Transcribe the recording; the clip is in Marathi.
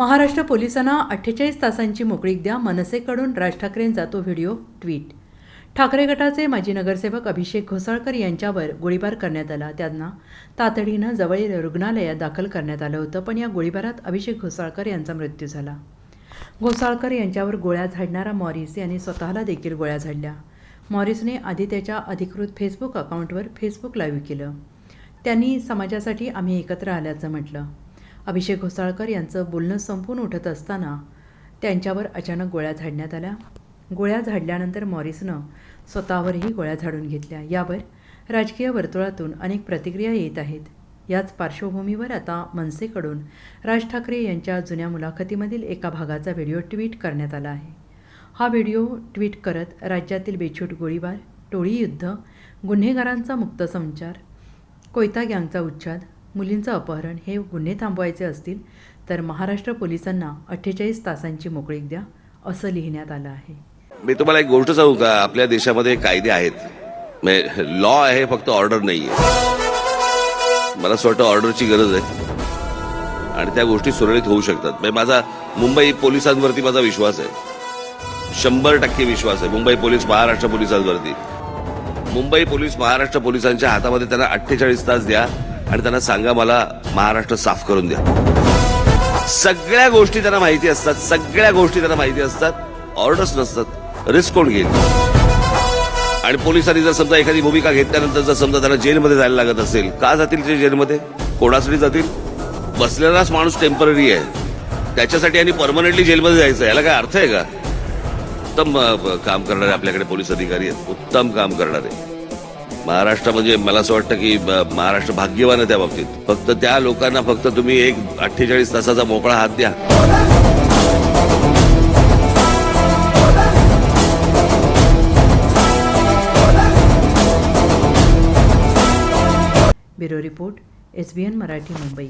महाराष्ट्र पोलिसांना अठ्ठेचाळीस तासांची मोकळीक द्या. मनसेकडून राज ठाकरेंचा तो व्हिडिओ ट्विट. ठाकरे गटाचे माजी नगरसेवक अभिषेक घोसाळकर यांच्यावर गोळीबार करण्यात आला. त्यांना तातडीनं जवळील रुग्णालयात दाखल करण्यात आलं होतं पण या गोळीबारात अभिषेक घोसाळकर यांचा मृत्यू झाला. घोसाळकर यांच्यावर गोळ्या झाडणारा मॉरिस यांनी स्वतःला देखील गोळ्या झाडल्या. मॉरिसने आधी त्याच्या अधिकृत फेसबुक अकाउंटवर फेसबुक लाईव्ह केलं. त्यांनी समाजासाठी आम्ही एकत्र आल्याचं म्हटलं. अभिषेक घोसाळकर यांचं बोलणं संपून उठत असताना त्यांच्यावर अचानक गोळ्या झाडण्यात आल्या. गोळ्या झाडल्यानंतर मॉरिसनं स्वतःवरही गोळ्या झाडून घेतल्या. यावर राजकीय वर्तुळातून अनेक प्रतिक्रिया येत आहेत. याच पार्श्वभूमीवर आता मनसेकडून राज ठाकरे यांच्या जुन्या मुलाखतीमधील एका भागाचा व्हिडिओ ट्विट करण्यात आला आहे. हा व्हिडिओ ट्विट करत राज्यातील बेछूट गोळीबार टोळी युद्ध गुन्हेगारांचा मुक्त संचार कोयता गँगचा उच्छाद मुलींचं अपहरण हे गुन्हे थांबवायचे असतील तर महाराष्ट्र पोलिसांना अठ्ठेचाळीस तासांची मोकळीक द्या असं लिहिण्यात आलं आहे. मी तुम्हाला एक गोष्ट सांगू का? आपल्या देशामध्ये कायदे आहेत. म्हणजे लॉ आहे फक्त ऑर्डर नाही आहे मला असं वाटतं ऑर्डरची गरज आहे. आणि त्या गोष्टी सुरळीत होऊ शकतात. म्हणजे माझा मुंबई पोलिसांवरती माझा विश्वास आहे. शंभर टक्के विश्वास आहे. मुंबई पोलीस महाराष्ट्र पोलिसांवरती. मुंबई पोलीस महाराष्ट्र पोलिसांच्या हातामध्ये त्यांना अठ्ठेचाळीस तास द्या. आणि त्यांना सांगा मला महाराष्ट्र साफ करून द्या. सगळ्या गोष्टी त्यांना माहिती असतात सगळ्या गोष्टी त्यांना माहिती असतात ऑर्डर्स नसतात रिस्क कोण घेईल? आणि पोलिसांनी जर समजा एखादी भूमिका घेतल्यानंतर जर समजा त्यांना जेलमध्ये जायला लागत असेल का जातील ते जेलमध्ये? कोणासाठी जातील? बसलेलाच माणूस टेंपररी आहे. त्याच्यासाठी आणि परमनंटली जेलमध्ये जायचं याला काय अर्थ आहे का? उत्तम काम करणारे आपल्याकडे पोलीस अधिकारी आहेत उत्तम काम करणारे. महाराष्ट्रामध्ये मला असं वाटतं की महाराष्ट्र भाग्यवान आहे त्या बाबतीत. फक्त त्या लोकांना फक्त तुम्ही एक अठ्ठेचाळीस तासाचा मोकळा हात द्या. Bureau report S B N Marathi Mumbai.